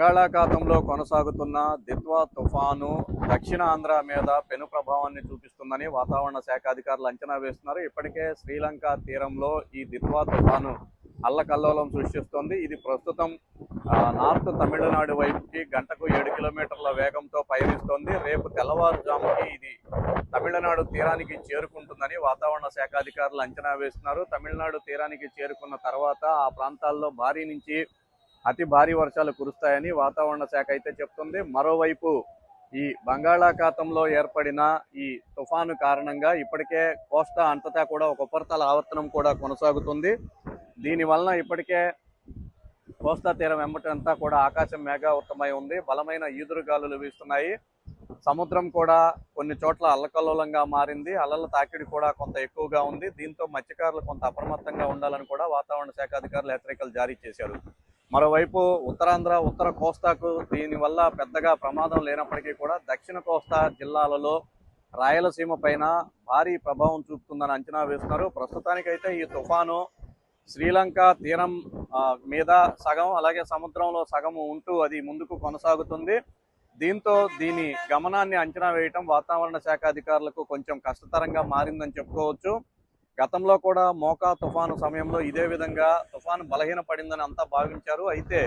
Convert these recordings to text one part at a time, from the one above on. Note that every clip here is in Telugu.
బంగాళాఖాతంలో కొనసాగుతున్న దిత్వా తుఫాను దక్షిణ ఆంధ్ర మీద పెను ప్రభావాన్ని చూపిస్తుందని వాతావరణ శాఖ అధికారులు అంచనా వేస్తున్నారు. ఇప్పటికే శ్రీలంక తీరంలో ఈ దిత్వా తుఫాను అల్లకల్లోలం సృష్టిస్తోంది. ఇది ప్రస్తుతం నార్త్ తమిళనాడు వైపుకి గంటకు ఏడు కిలోమీటర్ల వేగంతో పయనిస్తోంది. రేపు తెల్లవారుజాముకి ఇది తమిళనాడు తీరానికి చేరుకుంటుందని వాతావరణ శాఖ అధికారులు అంచనా వేస్తున్నారు. తమిళనాడు తీరానికి చేరుకున్న తర్వాత ఆ ప్రాంతాల్లో భారీ నుంచి అతి భారీ వర్షాలు కురుస్తాయని వాతావరణ శాఖ అయితే చెప్తుంది. మరోవైపు ఈ బంగాళాఖాతంలో ఏర్పడిన ఈ తుఫాను కారణంగా ఇప్పటికే కోస్తా అంతటా కూడా ఒక ఉపరితల ఆవర్తనం కూడా కొనసాగుతుంది. దీని వలన ఇప్పటికే కోస్తా తీరం వెంబటంతా కూడా ఆకాశం మేఘావృతమై ఉంది. బలమైన ఈదురుగాలులు వీస్తున్నాయి. సముద్రం కూడా కొన్ని చోట్ల అల్లకల్లోలంగా మారింది. అలల తాకిడి కూడా కొంత ఎక్కువగా ఉంది. దీంతో మత్స్యకారులు కొంత అప్రమత్తంగా ఉండాలని కూడా వాతావరణ శాఖ అధికారులు హెచ్చరికలు జారీ చేశారు. మరోవైపు ఉత్తరాంధ్ర ఉత్తర కోస్తాకు దీనివల్ల పెద్దగా ప్రమాదం లేనప్పటికీ కూడా దక్షిణ కోస్తా జిల్లాలలో రాయలసీమ పైన భారీ ప్రభావం చూపుతుందని అంచనా వేస్తున్నారు. ప్రస్తుతానికైతే ఈ తుఫాను శ్రీలంక తీరం ఆ, మీద సగం అలాగే సముద్రంలో సగం ఉంటూ అది ముందుకు కొనసాగుతుంది. దీంతో దీని గమనాన్ని అంచనా వేయటం వాతావరణ శాఖ అధికారులకు కొంచెం కష్టతరంగా మారిందని చెప్పుకోవచ్చు. గతంలో కూడా మోకా తుఫాను సమయంలో ఇదే విధంగా తుఫాను బలహీనపడిందని అంతా భావించారు. అయితే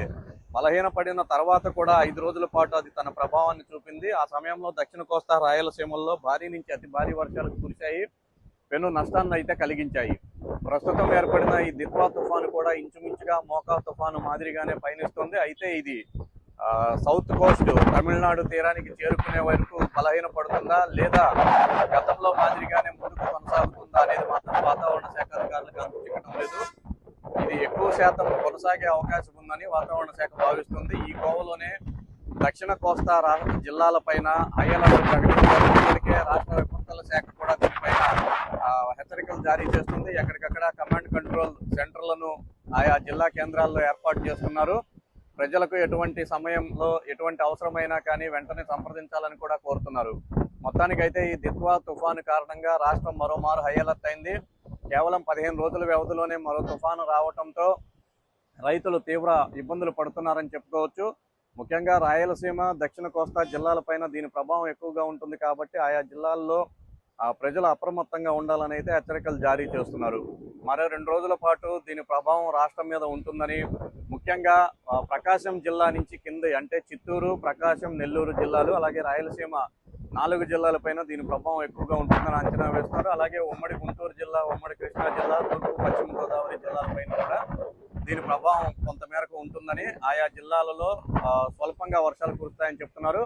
బలహీనపడిన తర్వాత కూడా ఐదు రోజుల పాటు అది తన ప్రభావాన్ని చూపింది. ఆ సమయంలో దక్షిణ కోస్తా రాయలసీమల్లో భారీ నుంచి అతి భారీ వర్షాలు కురిశాయి. పెను నష్టాన్ని అయితే కలిగించాయి. ప్రస్తుతం ఏర్పడిన ఈ దిత్వా తుఫాను కూడా ఇంచుమించుగా మోకా తుఫాను మాదిరిగానే పయనిస్తుంది. అయితే ఇది ఆ, సౌత్ కోస్ట్ తమిళనాడు తీరానికి చేరుకునే వరకు బలహీనపడుతుందా లేదా గతంలో మాదిరిగానే ముందుకు కొనసాగుతుందా అనేది మాత్రం వాతావరణ శాఖ అధికారులకు అంత చిక్కడం లేదు ఇది ఎక్కువ శాతం కొనసాగే అవకాశం ఉందని వాతావరణ శాఖ భావిస్తుంది. ఈ కోవలోనే దక్షిణ కోస్తా రాష్ట్ర జిల్లాలపైన హై ప్రకటించారు. ఇప్పటికే రాష్ట్ర విపత్తుల శాఖ కూడా దీనిపైన హెచ్చరికలు జారీ చేస్తుంది. ఎక్కడికక్కడ కమాండ్ కంట్రోల్ సెంటర్లను ఆయా జిల్లా కేంద్రాల్లో ఏర్పాటు చేస్తున్నారు. ప్రజలకు ఎటువంటి సమయంలో ఎటువంటి అవసరమైనా కానీ వెంటనే సంప్రదించాలని కూడా కోరుతున్నారు. మొత్తానికైతే ఈ దిత్వా తుఫాను కారణంగా రాష్ట్రం మరోమారు హై అలర్ట్ అయింది. కేవలం పదిహేను రోజుల వ్యవధిలోనే మరో తుఫాను రావడంతో రైతులు తీవ్ర ఇబ్బందులు పడుతున్నారని చెప్పుకోవచ్చు. ముఖ్యంగా రాయలసీమ దక్షిణ కోస్తా జిల్లాలపైన దీని ప్రభావం ఎక్కువగా ఉంటుంది కాబట్టి ఆయా జిల్లాల్లో ఆ ప్రజలు అప్రమత్తంగా ఉండాలని అయితే హెచ్చరికలు జారీ చేస్తున్నారు. మరో రెండు రోజుల పాటు దీని ప్రభావం రాష్ట్రం మీద ఉంటుందని ముఖ్యంగా ప్రకాశం జిల్లా నుంచి కింద అంటే చిత్తూరు ప్రకాశం నెల్లూరు జిల్లాలు అలాగే రాయలసీమ నాలుగు జిల్లాలపైన దీని ప్రభావం ఎక్కువగా ఉంటుందని అంచనా వేస్తున్నారు అలాగే ఉమ్మడి గుంటూరు జిల్లా ఉమ్మడి కృష్ణా జిల్లా తూర్పు పశ్చిమ గోదావరి జిల్లాలపైన కూడా దీని ప్రభావం కొంత మేరకు ఉంటుందని ఆయా జిల్లాలలో స్వల్పంగా వర్షాలు కురుస్తాయని చెప్తున్నారు.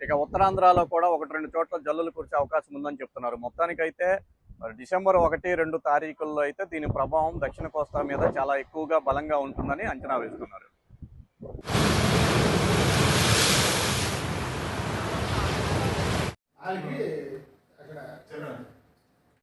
ఇక ఉత్తరాంధ్రలో కూడా ఒకటి రెండు చోట్ల జల్లులు కురిసే అవకాశం ఉందని చెప్తున్నారు. మొత్తానికైతే డిసెంబర్ ఒకటి రెండు తారీఖుల్లో అయితే దీని ప్రభావం దక్షిణ కోస్తా మీద చాలా ఎక్కువగా బలంగా ఉంటుందని అంచనా వేస్తున్నారు.